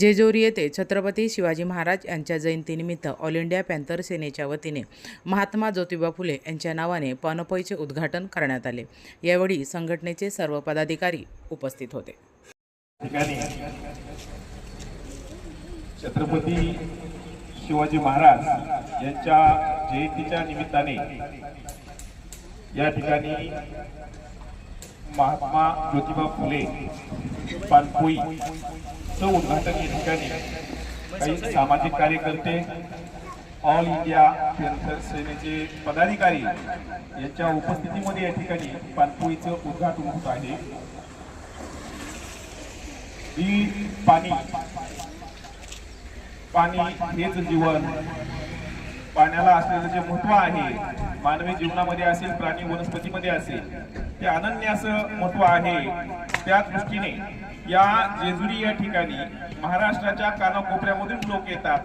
जेजोरी येथे छत्रपती शिवाजी महाराज यांच्या जयंतीनिमित्त ऑल इंडिया पॅन्थर सेनेच्या वतीने महात्मा ज्योतिबा फुले यांच्या नावाने पानपोईचे उद्घाटन करण्यात आले. यावेळी संघटनेचे सर्व पदाधिकारी उपस्थित होते. छत्रपती शिवाजी महाराज यांच्या जयंतीच्या निमित्ताने या ठिकाणी महात्मा ज्योतिबा फुले पानपोई पानपोईचं उद्घाटन या ठिकाणी काही सामाजिक कार्यकर्ते ऑल इंडिया पॅन्थर सेनेचे पदाधिकारी यांच्या उपस्थितीमध्ये या ठिकाणी पाणपोळीचं उद्घाटन होत आहे. ही पाणी पाणी हेच जीवन. पाण्याला असलेलं जे महत्त्व आहे मानवी जीवनामध्ये असेल प्राणी वनस्पतीमध्ये असेल ते अनन्य असं महत्त्व आहे. त्या दृष्टीने या जेजुरी या ठिकाणी महाराष्ट्राच्या कानाकोपऱ्यामधून लोक येतात.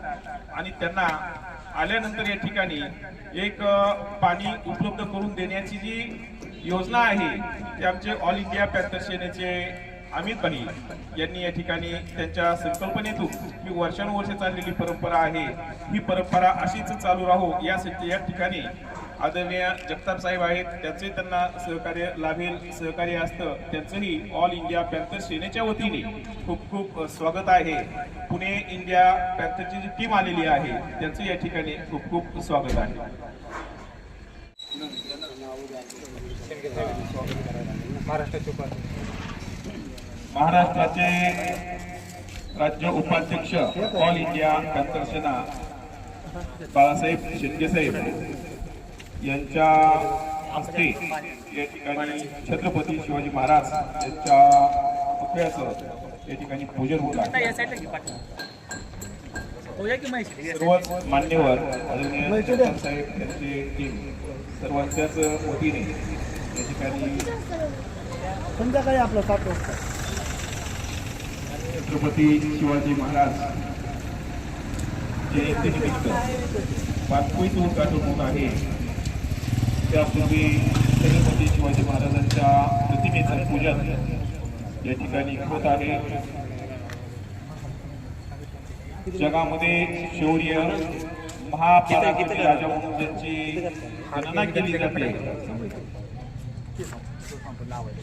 आणि त्यांना आल्यानंतर या ठिकाणी एक पाणी उपलब्ध करून देण्याची जी योजना आहे ती आमचे ऑल इंडिया पॅथर सेनेचे अमित भाई यांनी या ठिकाणी त्यांच्या संकल्पनेतून ही वर्षानुवर्षे चाललेली परंपरा आहे. ही परंपरा अशीच चालू राहो यासाठी या ठिकाणी आदरणीय जगताप साहेब आहेत त्यांचे त्यांना सहकार्य लाभेल सहकार्य असतं. त्यांचंही ऑल इंडिया पॅन्थर सेनेच्या वतीने खूप खूप स्वागत आहे. पुणे इंडिया पॅन्थरची जी टीम आलेली आहे त्यांचं या ठिकाणी खूप खूप स्वागत आहे. महाराष्ट्राचे राज्य उपाध्यक्ष all India Panther Sena Balasaheb Shinde saheb. यांच्या हस्ते या ठिकाणी छत्रपती शिवाजी महाराज यांच्या पुतळ्याचं या ठिकाणी पूजन होत आहे. सर्वच मान्यवर आदरणीय साहेब यांची टीम सर्वांच्याच वतीने या ठिकाणी संध्याकाळी आपलं सात वाजता? छत्रपती शिवाजी महाराज जयंतीनिमित्त पाचपोईचं उद्घाटन होत आहे. त्यापूर्वी छत्रपती शिवाजी महाराजांच्या प्रतिमेचं पूजन या ठिकाणी होत आहे. जगामध्ये शौर्य महापराक्रमी राजा म्हणून त्यांची गणना केली जाते.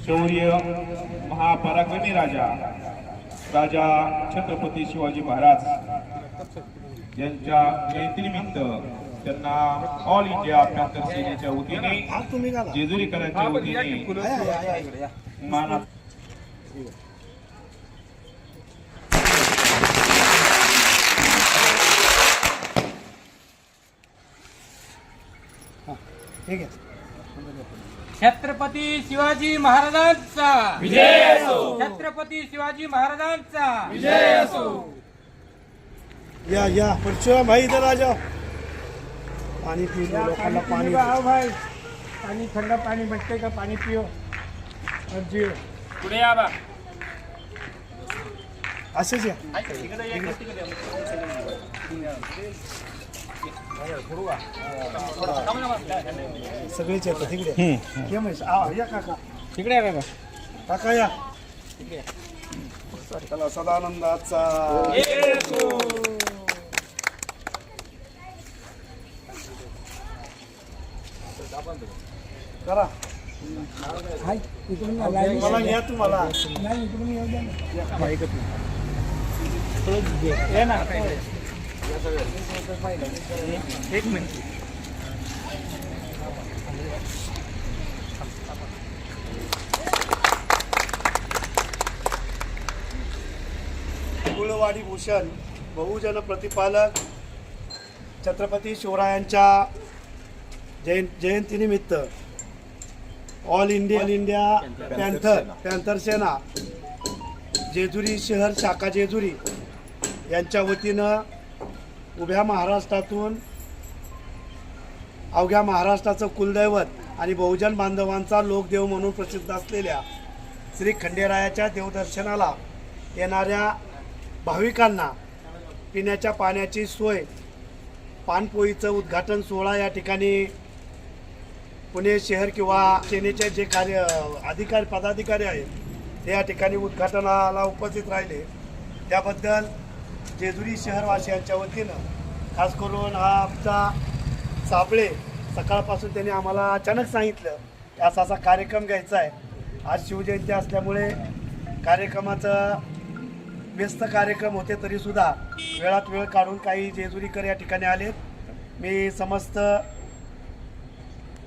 शौर्य महापराक्रमी राजा राजा छत्रपती शिवाजी महाराज यांच्या जयंतीनिमित्त त्यांना ऑल इंडिया पॅन्थर सेनेच्या वतीने आज तुम्ही घाला जेजुरीकरांच्या वतीने माना ठीक आहे छत्रपती शिवाजी महाराजांचा. विजय असो. छत्रपती शिवाजी महाराजांचा. विजय असो. या या. परशुराम भाई इधर आ जाओ. पाणी पिऊ लोकांना पाणी आओ भाई. पानी ठंडा पानी बच्चे का? पानी पियो और जियो पुढे या बा. असेच या. सगळेच येतात तिकडे ये. आ या काका. तिकडे या बा काका या. चला सदानंदाचा. करा. हाय इकडून या, लाईनीत मला घ्या तुम्हाला. नाही इकडून येऊ द्या ना. ये ना. एक मिनिट. कुळवाडी भूषण बहुजन प्रतिपालक छत्रपती शिवरायांच्या जयं जयंतीनिमित्त. All India all India Panther Panther Sena Jejuri शहर शाखा जेजुरी यांच्या वतीनं उभ्या महाराष्ट्रातून अवघ्या महाराष्ट्राचं कुलदैवत आणि बहुजन बांधवांचा लोकदेव म्हणून प्रसिद्ध असलेल्या श्री खंडेरायाच्या देवदर्शनाला येणाऱ्या भाविकांना पिण्याच्या पाण्याची सोय पानपोईचं उद्घाटन सोहळा या ठिकाणी पुणे शहर किंवा सेनेचे जे कार्य अधिकारी पदाधिकारी आहेत ते या ठिकाणी उद्घाटनाला उपस्थित राहिले. त्याबद्दल जेजुरी शहरवासियांच्या वतीनं खास करून हा आमचा साबळे सकाळपासून त्यांनी आम्हाला अचानक सांगितलं की असा असा कार्यक्रम घ्यायचा आहे. आज शिवजयंती असल्यामुळे कार्यक्रमाचं व्यस्त कार्यक्रम होते तरीसुद्धा वेळात वेळ काढून काही जेजुरीकर या ठिकाणी आलेत. मी समस्त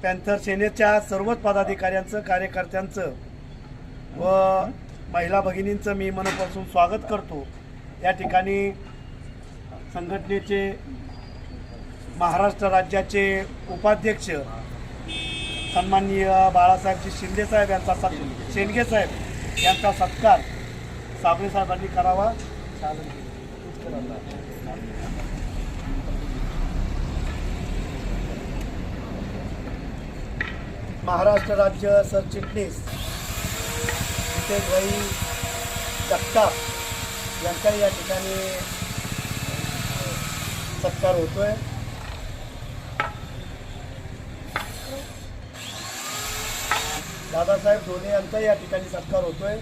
पॅन्थर सेनेच्या सर्वच पदाधिकाऱ्यांचं कार्यकर्त्यांचं व महिला भगिनींचं मी मनापासून स्वागत करतो. या ठिकाणी संघटनेचे महाराष्ट्र राज्याचे उपाध्यक्ष सन्माननीय बाळासाहेबजी शिंदेसाहेब यांचा सत् शेंडगेसाहेब यांचा सत्कार साबळेसाहेबांनी करावा. महाराष्ट्र राज्य सरचिटणीस जितेश भाई जगताप यांचाही या ठिकाणी सत्कार होतो आहे दादासाहेब धोने यांचाही या ठिकाणी सत्कार होतोय.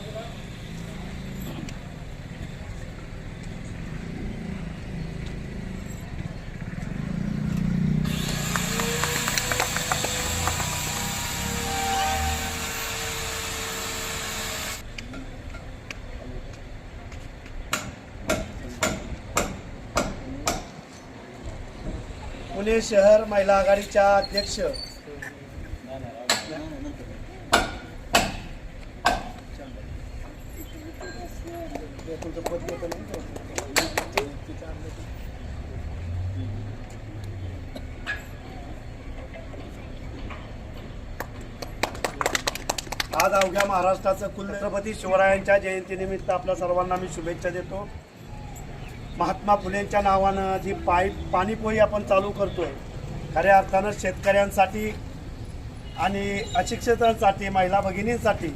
पुणे शहर महिला आघाडीच्या अध्यक्ष. आज अवघ्या महाराष्ट्राचं कुलछत्रपती शिवरायांच्या जयंतीनिमित्त आपल्या सर्वांना मी शुभेच्छा देतो. महात्मा फुलेंच्या नावानं जी पाय पाणीपोई आपण चालू करतोय खऱ्या अर्थानं शेतकऱ्यांसाठी आणि अशिक्षितांसाठी महिला भगिनींसाठी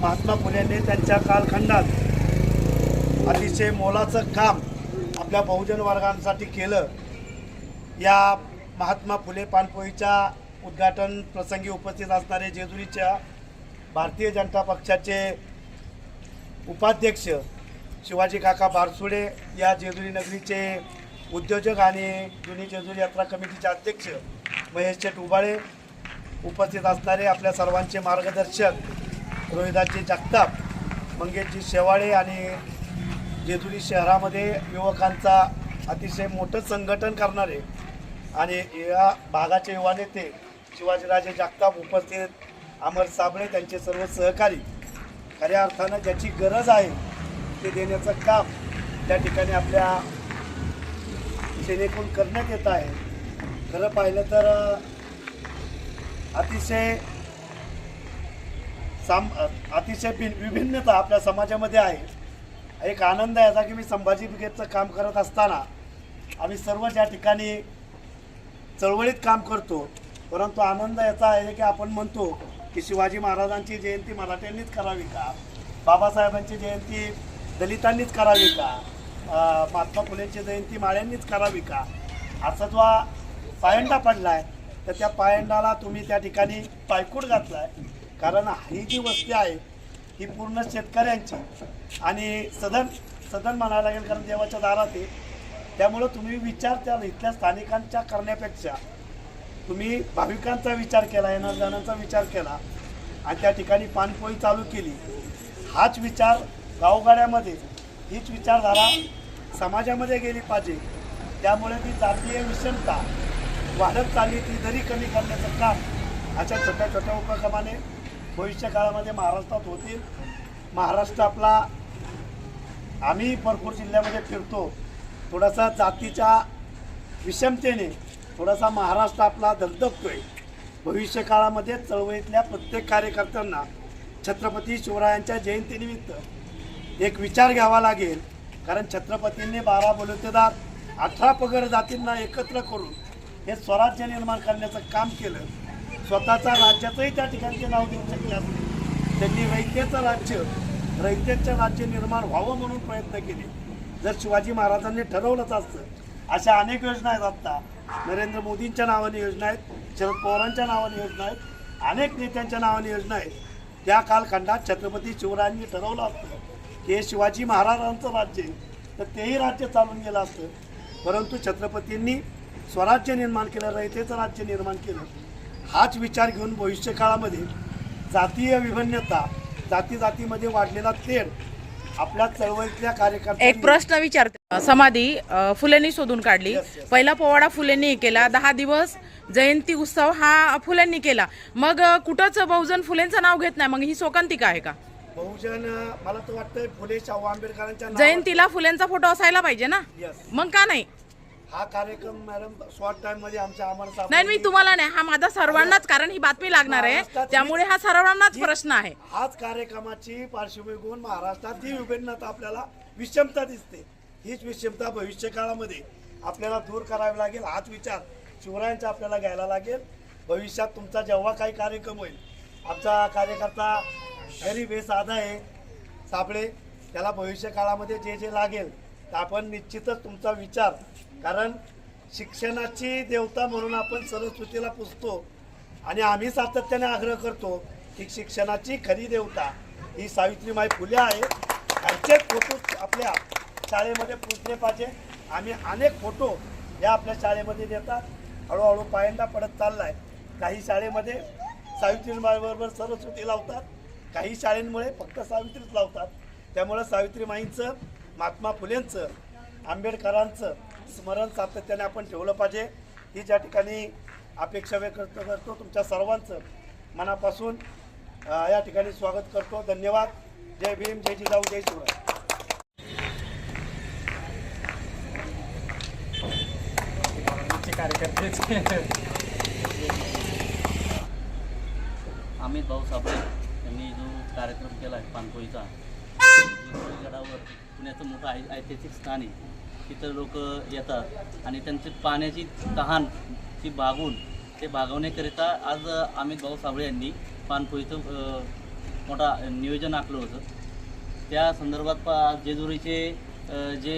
महात्मा फुलेंनी त्यांच्या कालखंडात अतिशय मोलाचं काम आपल्या बहुजन वर्गांसाठी केलं. या महात्मा फुले पाणपोईच्या उद्घाटन प्रसंगी उपस्थित असणारे जेजुरीच्या भारतीय जनता पक्षाचे उपाध्यक्ष शिवाजी काका बारसुडे या जेजुरी नगरीचे उद्योजक आणि जुनी जेजुरी यात्रा कमिटीचे अध्यक्ष महेश शेठ उबाळे उपस्थित असणारे आपल्या सर्वांचे मार्गदर्शक रोहिदासजी जगताप मंगेशजी शेवाळे आणि जेजुरी शहरामध्ये युवकांचा अतिशय मोठं संघटन करणारे आणि या भागाचे युवा नेते शिवाजीराजे जगताप उपस्थित अमर साबळे त्यांचे सर्व सहकारी खऱ्या अर्थानं ज्याची गरज आहे ते देण्याचं काम त्या ठिकाणी आपल्या सेनेकडून करण्यात येत आहे. खरं पाहिलं तर अतिशय साम अतिशय विभिन्नता आपल्या समाजामध्ये आहे. एक आनंद आहे याचा की मी संभाजी ब्रिगेडचं काम करत असताना आम्ही सर्व ज्या ठिकाणी चळवळीत काम करतो. परंतु आनंद याचा आहे की आपण म्हणतो की शिवाजी महाराजांची जयंती मराठ्यांनीच करावी का? बाबासाहेबांची जयंती दलितांनीच करावी का? महात्मा फुलेंची जयंती माळ्यांनीच करावी का? असा जो पायंडा पडला आहे तर त्या पायंडाला तुम्ही त्या ठिकाणी पायकूट घातला आहे कारण ही जी वस्ती आहे ही पूर्ण शेतकऱ्यांची. आणि सदन सदन म्हणायला लागेल कारण देवाच्या दारात आहे. त्यामुळं तुम्ही विचार त्या इथल्या स्थानिकांच्या करण्यापेक्षा तुम्ही भाविकांचा विचार केला येणार जणांचा विचार केला आणि त्या ठिकाणी पाणपोळी चालू केली. हाच विचार गावगाड्यामध्ये हीच विचारधारा समाजामध्ये गेली पाहिजे. त्यामुळे ती जातीय विषमता वाढत चालली ती जरी कमी करण्याचं काम अशा छोट्या छोट्या उपक्रमाने भविष्य काळामध्ये महाराष्ट्रात होतील. महाराष्ट्र आपला आम्ही भरपूर जिल्ह्यामध्ये फिरतो. थोडासा जातीच्या विषमतेने थोडासा महाराष्ट्र आपला धगधगतोय भविष्य चळवळीतल्या प्रत्येक कार्यकर्त्यांना छत्रपती शिवरायांच्या जयंतीनिमित्त एक विचार घ्यावा लागेल. कारण छत्रपतींनी बारा बलुतेदार अठरा पगड जातींना एकत्र करून हे स्वराज्य निर्माण करण्याचं काम केलं. स्वतःचा राज्याचंही त्या ठिकाणचे नाव देऊ शकले असते. त्यांनी रयतेचं राज्य रयतेचं राज्य निर्माण व्हावं म्हणून प्रयत्न केले. जर शिवाजी महाराजांनी ठरवलंच असतं अशा अनेक योजना आहेत आत्ता. नरेंद्र मोदींच्या नावाने योजना आहेत शरद पवारांच्या नावाने योजना आहेत अनेक नेत्यांच्या नावाने योजना आहेत. त्या कालखंडात छत्रपती शिवरायांनी ठरवलं असतं. की हे शिवाजी महाराजांचं राज्य आहे. तर तेही राज्य चालून गेलं असतं. परंतु छत्रपतींनी स्वराज्य निर्माण केलं रयतेचं राज्य निर्माण केलं. हाच विचार घेऊन भविष्य काळामध्ये जातीय विभिन्नता जाती जातीमध्ये वाढलेला तेढ आपल्या चळवळीतल्या एक कार्यकर्त्यांनी प्रश्न विचारते. समाधी फुलेंनी शोधून काढली. Yes, yes. पहिला पोवाडा फुलेंनी केला. दहा दिवस जयंती उत्सव हा फुलेंनी केला. मग कुठंच बहुजन फुलेंचं नाव घेत नाही. मग ही शोकांतिका आहे का? बहुजन मला तर वाटतंय फुले शाहू आंबेडकरांच्या जयंतीला फुलेंचा फोटो असायला पाहिजे ना? Yes. मग का नाही? हा कार्यक्रम मॅडम शॉर्ट टाइममध्ये आमच्या आम्हाला नाही मी तुम्हाला नाही हा माझा सर्वांनाच कारण ही बातमी लागणार आहे. महाराष्ट्रात त्यामुळे हा सर्वांनाच प्रश्न आहे. हाच कार्यक्रमाची पार्श्वभूमी घेऊन महाराष्ट्रात ही विभिन्नता आपल्याला विषमता दिसते. हीच विषमता भविष्य काळामध्ये आपल्याला दूर करावी लागेल हाच विचार शिवरायांचा आपल्याला घ्यायला लागेल. भविष्यात तुमचा जेव्हा काही कार्यक्रम होईल आमचा कार्यकर्ता घरी बेसाधा आहे. सापळे त्याला भविष्य काळामध्ये जे जे लागेल तर आपण निश्चितच तुमचा विचार कारण शिक्षणाची देवता म्हणून आपण सरस्वतीला पुजतो आणि आम्ही सातत्याने आग्रह करतो की शिक्षणाची खरी देवता ही सावित्रीमाई फुले आहे. ह्यांचेच फोटो आपल्या शाळेमध्ये पुजले पाहिजे. आम्ही अनेक फोटो या आपल्या शाळेमध्ये देतात. हळूहळू पायंदा पडत चाललाय. काही शाळेमध्ये सावित्रीबाईबरोबर सरस्वती लावतात. काही शाळेंमुळे फक्त सावित्रीच लावतात. त्यामुळं सावित्रीमाईंचं महात्मा फुलेंचं आंबेडकरांचं स्मरण सातत्याने आपण ठेवलं पाहिजे. ही ज्या ठिकाणी अपेक्षा व्यक्त करतो तुमच्या सर्वांचं मनापासून या ठिकाणी स्वागत करतो. धन्यवाद. जय भीम जय जिजाऊ जय शिवराय. कार्यकर्ते अमित भाऊ साबळे. कार्यक्रम केला आहे पानपोईचा. गडावर पुण्याचं मोठं ऐ ऐतिहासिक स्थान आहे. तिथं लोक येतात आणि त्यांची पाण्याची तहान ती भागून ते भागवण्याकरिता आज अमित भाऊ साबळे यांनी पानपोईचं मोठा नियोजन आखलं होतं. त्या संदर्भात पा जेजुरीचे जे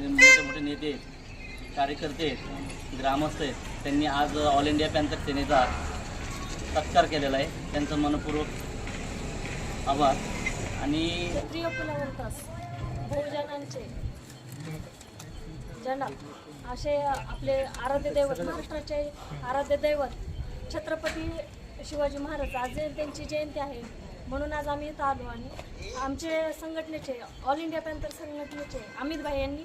मोठे मोठे नेते कार्यकर्ते ग्रामस्थ आहेत त्यांनी आज ऑल इंडिया पॅन्थर सेनेचा सत्कार केलेला आहे. त्यांचं मनपूर्वक आभार. आणि प्रिय फुलावरतास बहुजनांचे. जनक असे आपले आराध्य दैवत महाराष्ट्राचे आराध्य दैवत छत्रपती शिवाजी महाराज आज त्यांची जयंती आहे म्हणून आज आम्ही इथं आलो आणि आमचे संघटनेचे ऑल इंडिया पॅन्थर संघटनेचे अमित भाई यांनी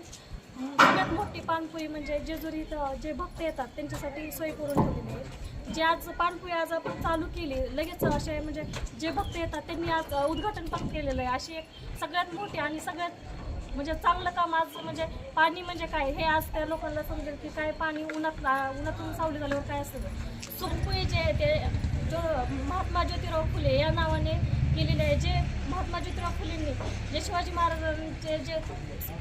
सगळ्यात मोठी पानपोई म्हणजे जेजुरी इथं जे भक्त येतात त्यांच्यासाठी सोय करून ठेवलेली आहे. जे आज पाणपुळी आज आपण चालू केली लगेच असे म्हणजे जे भक्त येतात त्यांनी आज उद्घाटन पण केलेलं आहे. अशी एक सगळ्यात मोठी आणि सगळ्यात म्हणजे चांगलं काम आज म्हणजे पाणी म्हणजे काय? हे आज त्या लोकांना समजेल की काय पाणी उन्हात उन्हातून सावली झाल्यावर काय असतं? सुखपुळे जे ते जो महात्मा ज्योतिराव फुले या नावाने केलेले आहे. जे महात्मा ज्योतिराव फुलेंनी जे शिवाजी महाराजांचे जे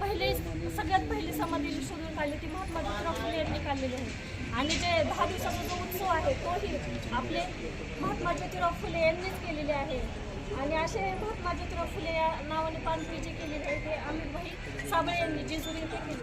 पहिले सगळ्यात पहिली समाधी जी शोधून काढली ती महात्मा ज्योतिराव फुले यांनी काढलेली आहे. आणि जे दहा दिवसाचा जो उत्सव आहे तोही आपले महात्मा ज्योतिराव फुले यांनीच केलेले आहे. आणि असे महात्मा ज्योतिराव फुले या नावाने पानपुई जे केलेले आहे ते अमित भाई साबळे यांनी जेजुरी येथे केले